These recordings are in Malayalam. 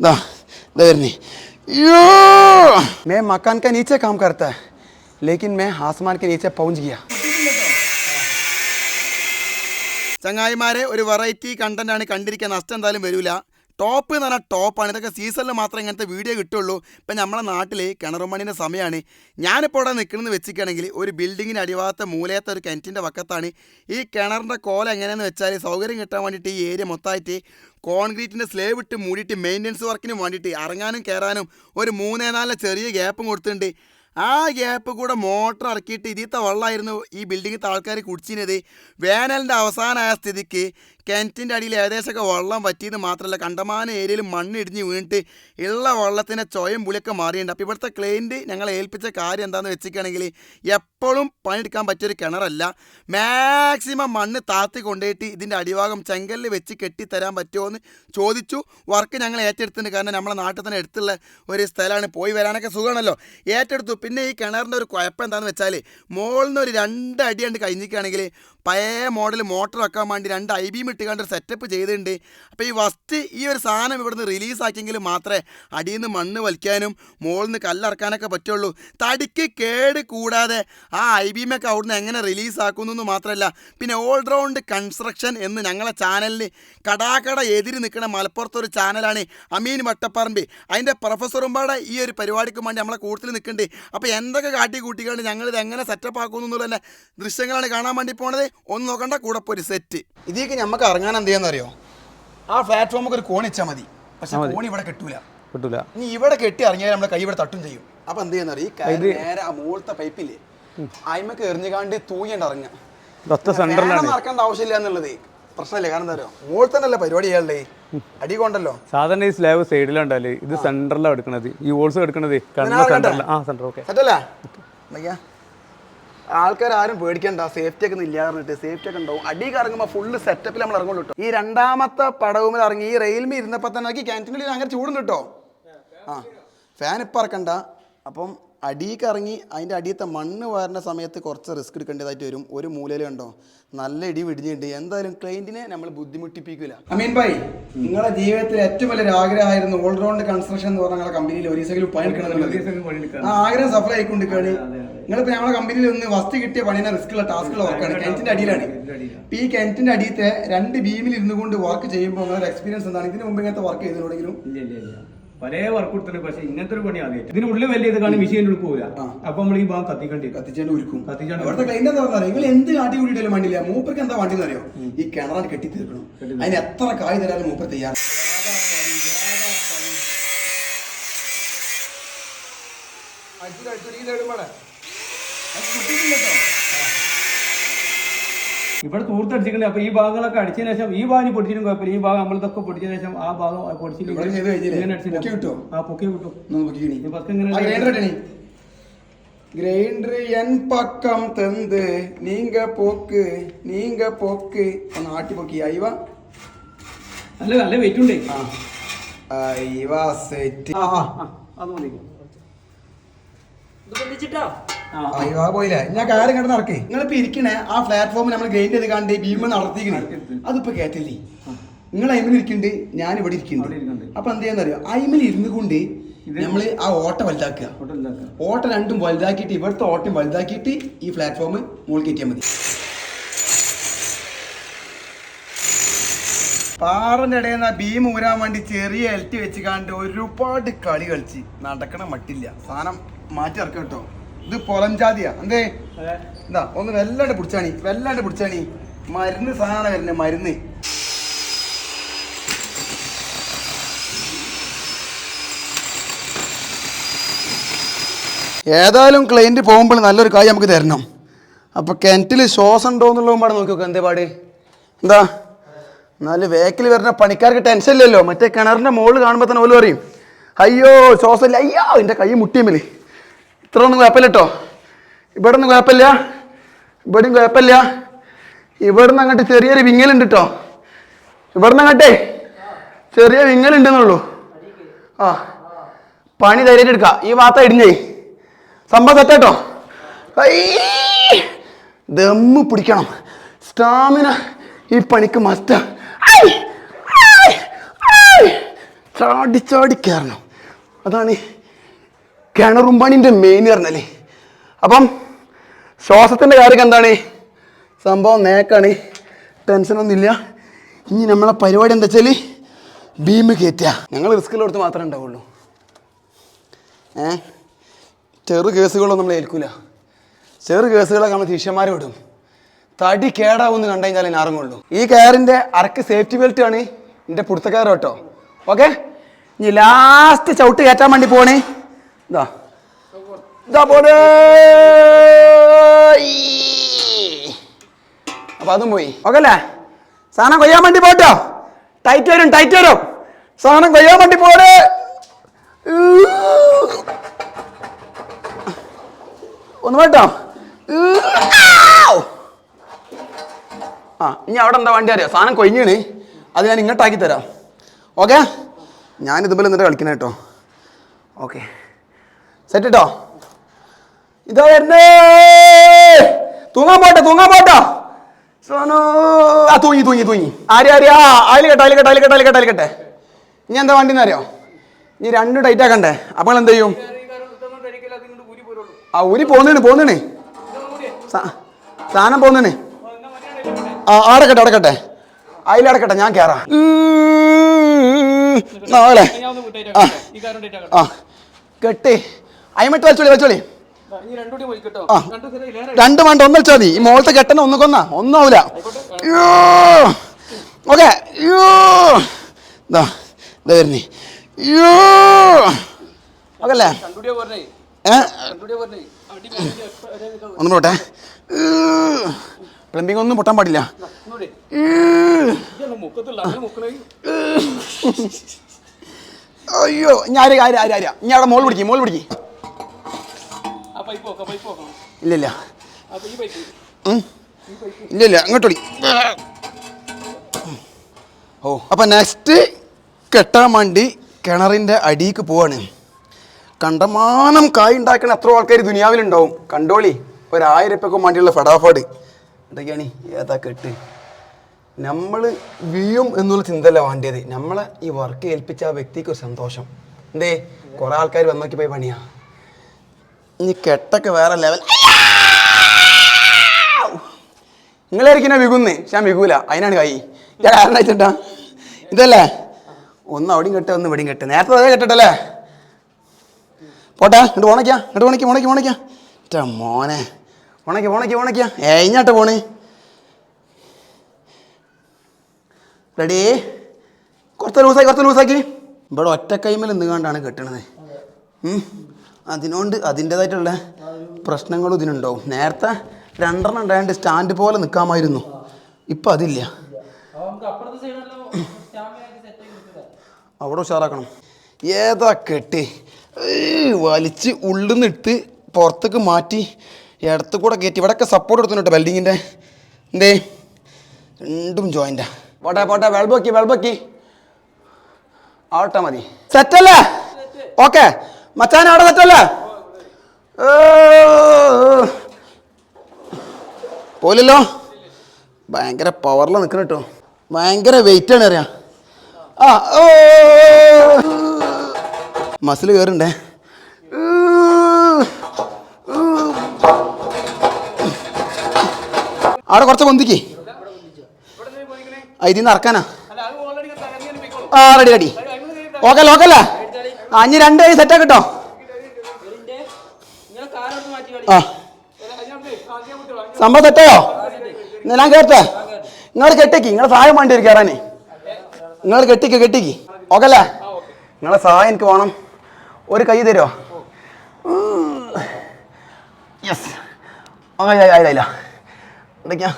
दा इधर नहीं यो मैं मकान के नीचे काम करता है लेकिन मैं आसमान के नीचे पहुंच गया ചങ്ങായിമാരെ ഒരു വെറൈറ്റി കണ്ടന്റ് ആണ് കണ്ടിരിക്കാൻ നഷ്ടം എന്തായാലും വരില്ല ടോപ്പ് എന്ന് പറഞ്ഞാൽ ടോപ്പാണ് ഇതൊക്കെ സീസണിൽ മാത്രമേ ഇങ്ങനത്തെ വീഡിയോ കിട്ടുള്ളൂ. ഇപ്പം നമ്മുടെ നാട്ടിൽ കിണറുമണിന്റെ സമയമാണ് ഞാനിപ്പോൾ ഇവിടെ നിൽക്കുന്നത് വെച്ചിരിക്കുകയാണെങ്കിൽ ഒരു ബിൽഡിങ്ങിന് അടിഭാഗത്തെ മൂലയത്തെ ഒരു കിണറ്റിന്റെ വക്കത്താണ്. ഈ കിണറിന്റെ കോല എങ്ങനെയാണെന്ന് വെച്ചാൽ സൗകര്യം കിട്ടാൻ വേണ്ടിയിട്ട് ഈ ഏരിയ മൊത്തമായിട്ട് കോൺക്രീറ്റിന്റെ സ്ലേവ് ഇട്ട് മൂടിയിട്ട് മെയിന്റനൻസ് വർക്കിന് വേണ്ടിയിട്ട് ഇറങ്ങാനും കയറാനും ഒരു മൂന്നേ നാലിലെ ചെറിയ ഗ്യാപ്പും കൊടുത്തിട്ടുണ്ട്. ആ ഗ്യാപ്പ് കൂടെ മോട്ടർ ഇറക്കിയിട്ട് ഇതിത്തെ വെള്ളമായിരുന്നു ഈ ബിൽഡിങ്ങിലത്തെ ആൾക്കാർ കുടിച്ചിരുന്നത്. വേനലിന്റെ അവസാനമായ സ്ഥിതിക്ക് കിണറ്റിന്റെ അടിയിൽ ഏകദേശമൊക്കെ വെള്ളം പറ്റിയെന്ന് മാത്രമല്ല കണ്ടമാന ഏരിയയിൽ മണ്ണ് ഇടിഞ്ഞ് വീണിട്ട് ഉള്ള വെള്ളത്തിന്റെ ചൊയം പുളിയൊക്കെ മാറിയിട്ടുണ്ട്. അപ്പോൾ ഇവിടുത്തെ ക്ലൈന്റ് ഞങ്ങളെ ഏൽപ്പിച്ച കാര്യം എന്താണെന്ന് വെച്ചിരിക്കുകയാണെങ്കിൽ എപ്പോഴും പണിയെടുക്കാൻ പറ്റിയൊരു കിണറല്ല. മാക്സിമം മണ്ണ് താത്തി കൊണ്ടുപോയിട്ട് ഇതിന്റെ അടിഭാഗം ചെങ്കല്ല് വെച്ച് കെട്ടിത്തരാൻ പറ്റുമോ എന്ന് ചോദിച്ചു. വർക്ക് ഞങ്ങൾ ഏറ്റെടുത്തിട്ടുണ്ട്. കാരണം നമ്മളെ നാട്ടിൽ തന്നെ അടുത്തുള്ള ഒരു സ്ഥലമാണ്. പോയി വരാനൊക്കെ സുഖമാണല്ലോ. ഏറ്റെടുത്തു. പിന്നെ ഈ കിണറിന്റെ ഒരു കുഴപ്പം എന്താണെന്ന് വെച്ചാൽ മുകളിൽ നിന്ന് ഒരു രണ്ട് അടി കണ്ട് കഴിഞ്ഞിരിക്കുകയാണെങ്കിൽ പഴയ മോഡൽ മോട്ടർ വെക്കാൻ വേണ്ടി രണ്ട് ഐ ബി ഇട്ട് കണ്ട് സെറ്റപ്പ് ചെയ്തിട്ടുണ്ട്. അപ്പോൾ ഈ ഫസ്റ്റ് ഈ ഒരു സാധനം ഇവിടുന്ന് റിലീസാക്കിയെങ്കിൽ മാത്രമേ അടിയിൽ നിന്ന് മണ്ണ് വലിക്കാനും മുകളിൽ നിന്ന് കല്ലിറക്കാനൊക്കെ പറ്റുള്ളൂ. തടിക്ക് കേട് കൂടാതെ ആ ഐ ബി മൊക്കെ അവിടുന്ന് എങ്ങനെ റിലീസാക്കുന്നു എന്ന് മാത്രമല്ല പിന്നെ ഓൾറൗണ്ട് കൺസ്ട്രക്ഷൻ എന്ന് ഞങ്ങളെ ചാനലിൽ കടാക്കട എതിരി നിൽക്കുന്ന മലപ്പുറത്ത് ഒരു ചാനലാണ് അമീൻ വട്ടപ്പറമ്പ്. അതിന്റെ പ്രൊഫസറും പാടെ ഈ ഒരു പരിപാടിക്ക് വേണ്ടി നമ്മളെ കൂടുതൽ നിൽക്കുന്നുണ്ട്. അപ്പോൾ എന്തൊക്കെ കാട്ടി കൂട്ടിക്കാണ് ഞങ്ങളിത് എങ്ങനെ സെറ്റപ്പ് ആക്കുന്നു എന്നുള്ള തന്നെ ദൃശ്യങ്ങളാണ് കാണാൻ വേണ്ടി പോണത്? ഒന്ന് നോക്കണ്ട കൂടെ ഒരു സെറ്റ് ഇതിലേക്ക് നമുക്ക് ഇറങ്ങാൻ എന്ത് ചെയ്യാന്നറിയോ ആ പ്ലാറ്റ്ഫോമൊക്കെ ഒരു കോണിച്ചാൽ മതി. പക്ഷെ കോണി ഇവിടെ കിട്ടൂല. കിട്ടൂല. ഇനി ഇവിടെ കെട്ടി ഇറങ്ങിയാൽ നമ്മുടെ കൈ ഇവിടെ തട്ടും ചെയ്യും. അപ്പൊ എന്ത് ചെയ്യുന്നറിയോ ഈ കൈ നേരെ ആ മുകളത്തെ പൈപ്പില്ലേ അയിമക്ക് എറിഞ്ഞുകാണ്ട് തൂങ്ങിയുണ്ട് ഇറങ്ങുക. നടക്കേണ്ട ആവശ്യമില്ല എന്നുള്ളത്. പ്രശ്നമില്ല. കാരണം എന്താ പറയുക മുകളിൽ തന്നെയല്ലേ പരിപാടി ചെയ്യാനുള്ളേ അടി കൊണ്ടല്ലോ സാധാരണ ഈ സ്ലാബ് സൈഡിലുണ്ടല്ലേ ഇത് സെന്ററിലാണ് എടുക്കണത്. ഈ വോൾസ് എടുക്കണത് സെന്ററിൽ ആ സെന്റർ ഓക്കെ ആൾക്കാർ ആരും പേടിക്കണ്ട സേഫ്റ്റി ഒക്കെ ഇല്ല പറഞ്ഞിട്ട് സേഫ്റ്റി ഒക്കെ ഉണ്ടാവും. അടി ഇറങ്ങുമ്പോൾ ഫുള്ള് സെറ്റപ്പിൽ നമ്മൾ ഇറങ്ങുള്ളൂ കേട്ടോ ഈ രണ്ടാമത്തെ പടവുമിൽ ഇറങ്ങി ഈ റെയിൽമേ ഇരുന്നപ്പോൾ തന്നെ ക്യാന്റീനിൽ അങ്ങനെ ചൂടുണ്ട് കേട്ടോ ആ ഫാൻ ഇപ്പം ഇറക്കണ്ട. അപ്പം അടിയിക്ക് ഇറങ്ങി അതിന്റെ അടിയത്തെ മണ്ണ് വാരുന്ന സമയത്ത് കുറച്ച് റിസ്ക് എടുക്കേണ്ടതായിട്ട് വരും. ഒരു മൂലയിൽ കണ്ടോ? നല്ല ഇടി വിടിഞ്ഞിട്ടുണ്ട്. എന്തായാലും ക്ലൈന്റിനെ നമ്മൾ ബുദ്ധിമുട്ടിപ്പിക്കില്ല അമീൻ ഭായ് നിങ്ങളുടെ ജീവിതത്തിൽ ഏറ്റവും വലിയ ആഗ്രഹമായിരുന്നു ഓൾറൗണ്ട് കൺസ്ട്രക്ഷൻ എന്ന് പറഞ്ഞ കമ്പനിയിൽ ഒരു ദിവസം പണിയെടുക്കണം ആ ആഗ്രഹം സഫലം ആയിക്കൊണ്ടിരിക്കുകയാണ്. നിങ്ങളിപ്പോ ഞങ്ങളുടെ കമ്പനിയിൽ ഒന്ന് ഫസ്റ്റ് കിട്ടിയ പണിയുടെ റിസ്ക്കുള്ള ഉള്ള ടാസ്ക് ഉള്ള വർക്കാണ് കിണറ്റിന്റെ അടിയിലാണ്. ഈ കിണറ്റിന്റെ അടിയത്തെ രണ്ട് ബീമിൽ ഇരുന്നുകൊണ്ട് വർക്ക് ചെയ്യുമ്പോൾ നിങ്ങളുടെ എക്സ്പീരിയൻസ് എന്താണ്? ഇതിന് മുമ്പ് ഇങ്ങനത്തെ വർക്ക് ചെയ്തിട്ടുണ്ടെങ്കിലും ഇല്ല ഇല്ല ഇല്ല. പല വർക്ക് കൊടുത്തിട്ടുണ്ട്. പക്ഷെ ഇങ്ങനത്തെ ഒരു പണി ആദ്യം ഇതിനുള്ളിൽ വലിയ ഇത് കാണും മിഷീൻ പോവില്ല അപ്പൊ നമ്മൾ ഈ ഭാഗം കത്തിക്കേണ്ടി. കത്തിച്ചാണ്ട് ഒരുക്കും കത്തിച്ചാണ്ട് അവിടുത്തെ ക്ലൈന്റ് എന്താ നിങ്ങൾ എന്ത് കാട്ടി കൂടിയിട്ടാലും വണ്ടിയില്ല മൂപ്പർക്ക് എന്താ വണ്ടി അറിയോ? ഈ കിണറാൻ കെട്ടി തീർക്കണം അതിന് എത്ര കായ് തരാനും മൂപ്പർ തയ്യാറ്? ഇവിടെ തൂർത്തടിച്ചിട്ടുണ്ട്. അപ്പൊ ഈ ഭാഗങ്ങളൊക്കെ അടിച്ചതിന് ശേഷം ഈ ഭാഗം പൊടിച്ചിട്ടും കുഴപ്പമില്ല. ഈ ഭാഗം നമ്മളിതൊക്കെ പൊടിച്ചതിന് ശേഷം ആ ഭാഗം പൊടിച്ചിട്ട് ഇവിടെ ചെയ്ത് ഇങ്ങനെ അടിച്ചിട്ട് പൊക്കി കിട്ടുമോ? ആ പൊക്കി കിട്ടും ഒന്ന് ഈ പക്കം ഇങ്ങനെ ഒന്ന് ആട്ടി പൊക്കി. അയവ നല്ല നല്ല വെയിറ്റ് ഉണ്ടേ. ആ. അയവ സെറ്റ് ആ ആ ആ, അത് മതി. ആ അയ്യോ പോയില്ല? ഞാൻ കാര്യം കണ്ട് നടക്കേ. നിങ്ങളിപ്പോ ഇരിക്കണേ ആ പ്ലാറ്റ്ഫോമിൽ നമ്മൾ ഗ്രൈൻഡ് ചെയ്ത് കണ്ട് ഭീമ നടത്തിക്കണേ അതിപ്പോ കേട്ടില്ലേ? നിങ്ങൾ അയിമിൽ ഇരിക്കുന്നുണ്ട് ഞാൻ ഇവിടെ ഇരിക്കുന്നുണ്ട് ഇരിക്കുന്നുണ്ട്. അപ്പൊ എന്ത് ചെയ്യാന്നറിയോ? അയിമിൽ ഇരുന്നു കൊണ്ട് നമ്മൾ ആ ഓട്ട വലുതാക്കുക. ഓട്ട രണ്ടും വലുതാക്കിയിട്ട് ഇവിടുത്തെ ഓട്ടം വലുതാക്കിയിട്ട് ഈ പ്ലാറ്റ്ഫോം മുകളിൽ കയറ്റിയാൽ മതി. പാറിന്റെ ഇടയിൽ നിന്ന് ബീം ഊരാൻ വേണ്ടി ചെറിയ എൽറ്റ് വെച്ച് കണ്ട് ഒരുപാട് കളി കളിച്ച് നടക്കണ മട്ടില്ല. സാധനം മാറ്റി ഇറക്കാം കേട്ടോ. ഇത് പൊലം ജാതിയാ എന്തേ എന്താ ഒന്ന് വെല്ലാണ്ട് പിടിച്ചാണി വെല്ലാണ്ട് പിടിച്ചാണി. മരുന്ന് സാധനം വരുന്നത് മരുന്ന്. ഏതായാലും ക്ലയന്റ് പോകുമ്പോൾ നല്ലൊരു കാര്യം നമുക്ക് തരണം. അപ്പോൾ കിണറ്റിൽ ശ്വാസം ഉണ്ടോ എന്നുള്ളതും പാടെ നോക്കി നോക്കാം എന്തേ പാട്? എന്താ? നല്ല വേക്കിൽ വരുന്ന പണിക്കാർക്ക് ടെൻഷൻ ഇല്ലല്ലോ. മറ്റേ കിണറിന്റെ മുകളിൽ കാണുമ്പോൾ തന്നെ ഓൽ പറയും അയ്യോ ശ്വാസം ഇല്ല. അയ്യോ എന്റെ കൈ മുട്ടിയമ്മൽ ഇത്ര ഒന്നും കുഴപ്പമില്ല കേട്ടോ ഇവിടെ ഒന്നും കുഴപ്പമില്ല. ഇവിടെയും കുഴപ്പമില്ല. ഇവിടെ നിന്ന് അങ്ങോട്ട് ചെറിയൊരു വിങ്ങലുണ്ട് കേട്ടോ ഇവിടെ നിന്ന് അങ്ങോട്ടേ. ചെറിയ വിങ്ങലുണ്ടെന്നുള്ളൂ. ആ പണി ധൈര്യം എടുക്കുക ഈ ഭാഗത്ത ഇടിഞ്ഞേ. സംഭവം സെറ്റാട്ടോ. ദമ്മ് പിടിക്കണം. സ്റ്റാമിന ഈ പണിക്ക് മസ്റ്റാ ചാടി ചാടി കയറണം അതാണ് കിണറുമ്പണിന്റെ മെയിൻ പറഞ്ഞല്ലേ അപ്പം ശ്വാസത്തിന്റെ കാര്യം എന്താണ്? സംഭവം നേക്കാണ്. ടെൻഷനൊന്നുമില്ല ഇനി നമ്മളെ പരിപാടി എന്താ വെച്ചാൽ ഭീമ് കയറ്റുക. ഞങ്ങൾ റിസ്ക്കിലെടുത്ത് മാത്രമേ ഉണ്ടാവുള്ളൂ. ഏ? ചെറു കേസുകളൊന്നും നമ്മൾ ഏൽക്കൂല. ചെറു കേസുകളൊക്കെ നമ്മൾ ശിഷ്യന്മാരെ വിടും. തടി കേടാവുമെന്ന് കണ്ടു കഴിഞ്ഞാൽ ഞാൻ ഇറങ്ങുള്ളൂ ഈ കയറിന്റെ അരക്ക് സേഫ്റ്റി ബെൽറ്റ് ആണ് എന്റെ പുടുത്തക്കയറ് കേട്ടോ. ഓക്കെ ഇനി ലാസ്റ്റ് ചവിട്ട് കയറ്റാൻ വേണ്ടി പോണേ ഇതാ ഇതാ പോണേ അപ്പൊ അതും പോയി. ഓക്കെ അല്ലേ സാധനം കൊയ്യാൻ വേണ്ടി പോട്ടോ. ടൈറ്റ് വരും ടൈറ്റ് വരും. സാധനം കൊയ്യാൻ വേണ്ടി പോരെ. ഒന്ന് പോട്ടോ. ആ ഇനി അവിടെ എന്താ വണ്ടി അറിയാം? സാധനം കൊയ്ഞ്ഞീണ്. അത് ഞാൻ ഇങ്ങോട്ടാക്കി തരാം. ഓക്കെ? ഞാൻ ഇതുപോലെ എന്നിട്ട് കളിക്കണ കേട്ടോ ഓക്കെ. സെറ്റ് കേട്ടോ ഇതാ വരുന്നേ! തൂങ്ങാൻ പോട്ടെ തൂങ്ങാൻ പോട്ടോ. ആ തൂങ്ങി തൂങ്ങി തൂങ്ങി. ആരെയാ ആര്യ അതിൽ കേട്ടോ അതിൽ കേട്ടോ അതിൽ കേട്ടോ അതിൽ കേട്ടോ അതിൽ കേട്ടെ. ഇനി എന്താ വണ്ടി അറിയോ? ഇനി രണ്ടും ടൈറ്റ് ആക്കണ്ടേ? അപ്പോൾ എന്ത് ചെയ്യും? ആ ഊരി പോന്നേണ് പോന്നേണ്. സാധനം പോന്നേണ്. ആ അടക്കട്ടെ അടക്കട്ടെ അതിലടക്കട്ടെ ഞാൻ കയറാം നാളെ. ആ ആ കെട്ടി. അയിമിട്ട് വലിച്ചോളി വലിച്ചോളി രണ്ട് മണ്ട ഒന്ന് വെച്ചാൽ മതി. ഈ മോളത്തെ കെട്ടണ ഒന്ന് കൊന്ന. ഒന്നും ആവൂല. ഓക്കെ. ഇതാ ഇതാ വരുന്നേ. ഓക്കെ അല്ലേ ഏ? ഒന്ന് പോട്ടെ. പ്ലംബിംഗ് ഒന്നും പൊട്ടാൻ പാടില്ല. അയ്യോ ഞാൻ ആര് ആര് ആര് ആരാ? ഇനി അവിടെ മോൾ പിടിക്കും മോൾ പിടിക്കും. ഇല്ല ഇല്ല ഉം. ഇല്ല ഇല്ല അങ്ങോട്ട് വിളി ഓ അപ്പൊ നെക്സ്റ്റ് കെട്ടാൻ വേണ്ടി കിണറിന്റെ അടിക്ക് പോവാണ്. കണ്ടമാനം കായ് ഉണ്ടാക്കണ എത്ര ആൾക്കാർ ദുനിയാവിലുണ്ടാവും. കണ്ടോളി ഒരായിരം ഉപ്പൊക്കെ വേണ്ടിയുള്ള ഫടാഫാട്. എന്തൊക്കെയാണ് ഏതാ കെട്ട്? നമ്മൾ വീഴും എന്നുള്ള ചിന്തയല്ല വേണ്ടിയത്. നമ്മളെ ഈ വർക്ക് ഏൽപ്പിച്ച ആ വ്യക്തിക്ക് ഒരു സന്തോഷം. എന്തേ? കുറെ ആൾക്കാർ വന്നോക്കി പോയി പണിയാ. ഇനി കെട്ടൊക്കെ വേറെ ലെവൽ നിങ്ങളായിരിക്കും വികുന്നേ. ഞാൻ വികൂല. അതിനാണ് കൈ. ഞാൻ കാരണം ഇതല്ലേ? ഒന്ന് അവിടെയും കെട്ട ഒന്ന് ഇവിടെയും കെട്ടെ. നേരത്തെ അതേ കെട്ടട്ടല്ലേ? പോട്ടെ ഇങ്ങോട്ട് ഉണയ്ക്കാ ഇങ്ങോട്ട് ഉണക്കി ഉണക്കി ഉണയ്ക്കാ ഇറ്റാ മോനെ. ഉണക്കി ഉണക്കി ഉണക്കിയാ ഏഞ്ഞാട്ട് പോണേ. റെഡി? കുറച്ച് ലൂസാക്കി കുറച്ച് ലൂസാക്കി ഇവിടെ ഒറ്റ കൈമൽ നിന്നുകൊണ്ടാണ് കെട്ടണത്. അതിനോണ്ട് അതിന്റെതായിട്ടുള്ള പ്രശ്നങ്ങളും ഇതിനുണ്ടാവും. നേരത്തെ രണ്ടെണ്ണം ഉണ്ടായത് സ്റ്റാൻഡ് പോലെ നിൽക്കാമായിരുന്നു ഇപ്പം അതില്ല. അവിടെ ഉഷാറാക്കണം. ഏതാ കെട്ടി? വലിച്ച് ഉള്ളിൽ നിന്ന് ഇട്ട് പുറത്തേക്ക് മാറ്റി ഇടത്ത് കൂടെ കയറ്റി. ഇവിടെയൊക്കെ സപ്പോർട്ട് കൊടുത്തിട്ടുണ്ട് ബെൽഡിങ്ങിന്റെ എന്തേ? രണ്ടും ജോയിന്റാ പോട്ടെ പോട്ടെ വെൾബക്കി വെൾബക്കി ആവട്ടെ മതി. സെറ്റല്ലേ ഓക്കെ മച്ചാൻ അവിടെ തെറ്റല്ലേ? പോലല്ലോ ഭയങ്കര പവറിൽ നിൽക്കണം കേട്ടോ ഭയങ്കര വെയിറ്റ് ആണ് അറിയാം. ആ ഓ മസിൽ കയറുണ്ടേ അവിടെ കുറച്ച് പൊന്തിക്ക്. ഇതിന്ന് ഇറക്കാനാ. ആ റെഡി റെഡി ഓക്കെ ലോക്കല്ലേ ഇനി രണ്ട് കൈ സെറ്റാ കേട്ടോ ആ. സംഭവം തെറ്റയോ ഞാൻ കേട്ടെ. നിങ്ങൾ കെട്ടിക്ക്. നിങ്ങളെ സഹായം വേണ്ടി വരും കയറാനേ നിങ്ങൾ കെട്ടിക്ക് കെട്ടിക്ക്. ഓക്കെ അല്ലേ? നിങ്ങളെ സഹായം എനിക്ക് വേണം. ഒരു കൈ തരുമോ യെസ് ആയില്ല ആയില്ല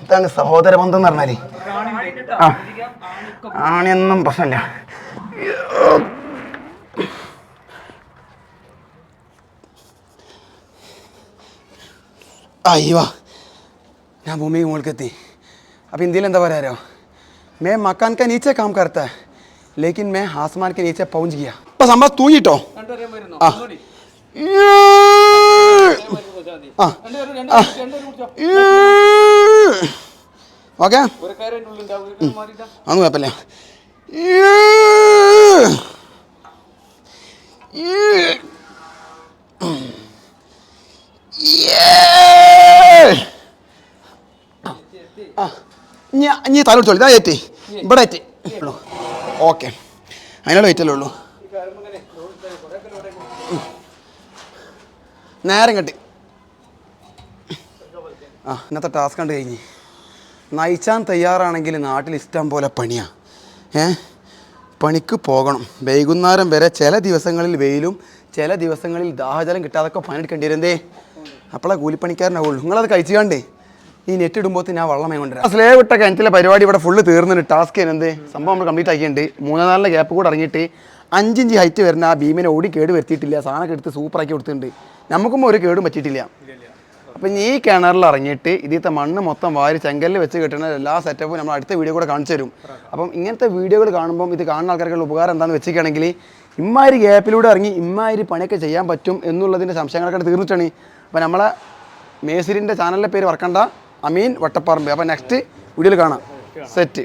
ഇതാണ് സഹോദര ബന്ധം എന്ന് പറഞ്ഞാലേ. ആ. ആണിയൊന്നും പ്രശ്നമില്ല. അയ്യോ ഞാൻ ഭൂമി മുകൾക്കെത്തി अब हिंदी में दबा रह रहे हो मैं मकान के नीचे काम करता है लेकिन मैं आसमान के नीचे पहुंच गया बस हम बस तू ही टो ഓക്കെ അതൊന്നും കുഴപ്പമില്ല ഈ ഇനി തലോടിച്ചോളൂ ഇതാ ഏറ്റി. ഇവിടെ ഏറ്റി. ഉള്ളൂ. ഓക്കെ. അതിനുള്ള ഏറ്റല്ലേ ഉള്ളൂ. നേരം കെട്ടി. ആ ഇന്നത്തെ ടാസ്ക് കണ്ട് കഴിഞ്ഞ്. നയിച്ചാൻ തയ്യാറാണെങ്കിൽ നാട്ടിൽ ഇഷ്ടം പോലെ പണിയാണ് ഏ? പണിക്ക് പോകണം. വൈകുന്നേരം വരെ ചില ദിവസങ്ങളിൽ വെയിലും ചില ദിവസങ്ങളിൽ ദാഹജലം കിട്ടാതൊക്കെ പണിയെടുക്കേണ്ടി വരുന്നേ കൂലിപ്പണിക്കാരനെ കൂലിപ്പണിക്കാരനാവുള്ളൂ നിങ്ങളത് കഴിച്ചുകാണ്ടേ. ഈ നെറ്റ് ഇടുമ്പോൾ ഞാൻ വള്ളമേ കൊണ്ടുവരാം. സ്ലേവ് ഇട്ട കിണറ്റിലെ പരിപാടി ഇവിടെ ഫുള്ള് തീർന്നിട്ട് ടാസ്ക് എന്തേ? സംഭവം നമ്മൾ കംപ്ലീറ്റ് ആക്കിയിട്ടുണ്ട്. മൂന്നാം നാലിന്റെ ഗ്യാപ്പ് കൂടെ ഇറങ്ങിയിട്ട് അഞ്ചിഞ്ച് ഹൈറ്റ് വരുന്ന ആ ഭീമിനെ ഓടി കേട് വരുത്തിയിട്ടില്ല. സാധനമൊക്കെ എടുത്ത് സൂപ്പറാക്കി കൊടുത്തിട്ടുണ്ട്. നമുക്കും ഒരു കേടും പറ്റിയിട്ടില്ല. അപ്പം ഈ കിണറിൽ ഇറങ്ങിയിട്ട് ഇതിലത്തെ മണ്ണ് മൊത്തം വാരി ചെങ്കല്ലിൽ വെച്ച് കിട്ടുന്ന എല്ലാ സെറ്റപ്പും നമ്മൾ അടുത്ത വീഡിയോ കൂടെ കാണിച്ചു തരും. അപ്പം ഇങ്ങനത്തെ വീഡിയോകൾ കാണുമ്പോൾ ഇത് കാണുന്ന ആൾക്കാർക്കുള്ള ഉപകാരം എന്താണെന്ന് വെച്ചിരിക്കുകയാണെങ്കിൽ ഇമ്മാതിരി ഗ്യാപ്പിലൂടെ ഇറങ്ങി ഇമ്മാതിരി പണിയൊക്കെ ചെയ്യാൻ പറ്റും എന്നുള്ളതിന്റെ സംശയങ്ങളൊക്കെ തീർന്നിട്ടാണ് അപ്പം നമ്മളെ മേസിരിന്റെ ചാനലിന്റെ പേര് വർക്കണ്ട അമീൻ വട്ടപ്പറമ്പ്. അപ്പോൾ നെക്സ്റ്റ് വീഡിയോയിൽ കാണാം. സെറ്റ്